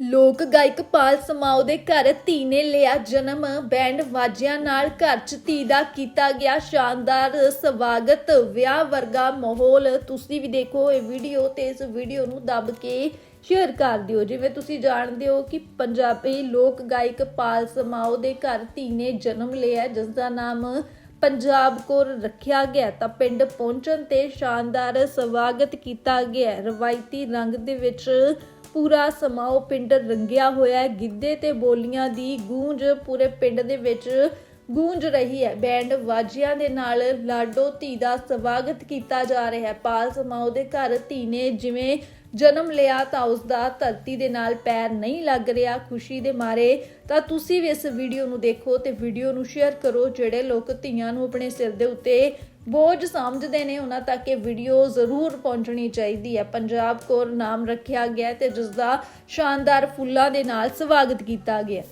ਲੋਕ ਗਾਇਕ ਪਾਲ ਸਮਾਓ ਦੇ ਘਰ ਧੀ ਨੇ ਲਿਆ ਜਨਮ। ਬੈਂਡ ਵਾਜਿਆਂ ਨਾਲ ਘਰ 'ਚ ਧੀ ਦਾ ਕੀਤਾ ਗਿਆ ਸ਼ਾਨਦਾਰ ਸਵਾਗਤ। ਵਿਆਹ ਵਰਗਾ ਮਾਹੌਲ। ਤੁਸੀਂ ਵੀ ਦੇਖੋ ਇਹ ਵੀਡੀਓ ਤੇ ਇਸ ਵੀਡੀਓ ਨੂੰ ਦੱਬ ਕੇ ਸ਼ੇਅਰ ਕਰ ਦਿਓ। ਜਿਵੇਂ ਤੁਸੀਂ ਜਾਣਦੇ ਹੋ ਕਿ ਪੰਜਾਬੀ ਲੋਕ ਗਾਇਕ ਪਾਲ ਸਮਾਓ ਦੇ ਘਰ ਧੀ ਨੇ ਜਨਮ ਲਿਆ, ਜਿਸ ਦਾ ਨਾਮ ਪੰਜਾਬ ਕੌਰ ਰੱਖਿਆ ਗਿਆ। ਤਾਂ ਪਿੰਡ ਪਹੁੰਚਣ ਤੇ ਸ਼ਾਨਦਾਰ ਸਵਾਗਤ ਕੀਤਾ ਗਿਆ। ਰਵਾਇਤੀ ਰੰਗ ਦੇ ਵਿੱਚ ਪੂਰਾ ਸਮਾਂ ਉਹ ਪਿੰਡ ਰੰਗਿਆ ਹੋਇਆ ਹੈ। ਗਿੱਧੇ ਤੇ ਬੋਲੀਆਂ ਦੀ ਗੂੰਜ ਪੂਰੇ ਪਿੰਡ ਦੇ ਵਿੱਚ ਗੂੰਜ ਰਹੀ ਹੈ। ਬੈਂਡ ਵਾਜਿਆਂ ਦੇ ਨਾਲ ਲਾਡੋ ਧੀ ਦਾ ਸਵਾਗਤ ਕੀਤਾ ਜਾ ਰਿਹਾ ਹੈ। ਪਾਲ ਸਮਾਓ ਦੇ ਘਰ ਧੀ ਨੇ ਜਿਵੇਂ ਜਨਮ ਲਿਆ ਤਾਂ ਉਸ ਦਾ ਧਰਤੀ ਦੇ ਨਾਲ ਪੈਰ ਨਹੀਂ ਲੱਗ ਰਿਹਾ, ਖੁਸ਼ੀ ਦੇ ਮਾਰੇ। ਤਾਂ ਤੁਸੀਂ ਵੀ ਇਸ ਵੀਡੀਓ ਨੂੰ ਦੇਖੋ ਤੇ ਵੀਡੀਓ ਨੂੰ ਸ਼ੇਅਰ ਕਰੋ, ਜਿਹੜੇ ਲੋਕ ਧੀਆਂ ਨੂੰ ਆਪਣੇ ਸਿਰ ਦੇ ਉੱਤੇ ਬੋਝ ਸਮਝਦੇ ਨੇ, ਉਹਨਾਂ ਤੱਕ ਇਹ ਵੀਡੀਓ ਜ਼ਰੂਰ ਪਹੁੰਚਣੀ ਚਾਹੀਦੀ ਹੈ। ਪੰਜਾਬ ਕੌਰ ਨਾਮ ਰੱਖਿਆ ਗਿਆ ਹੈ ਤੇ ਜਿਸ ਦਾ ਸ਼ਾਨਦਾਰ ਫੁੱਲਾਂ ਦੇ ਨਾਲ ਸਵਾਗਤ ਕੀਤਾ ਗਿਆ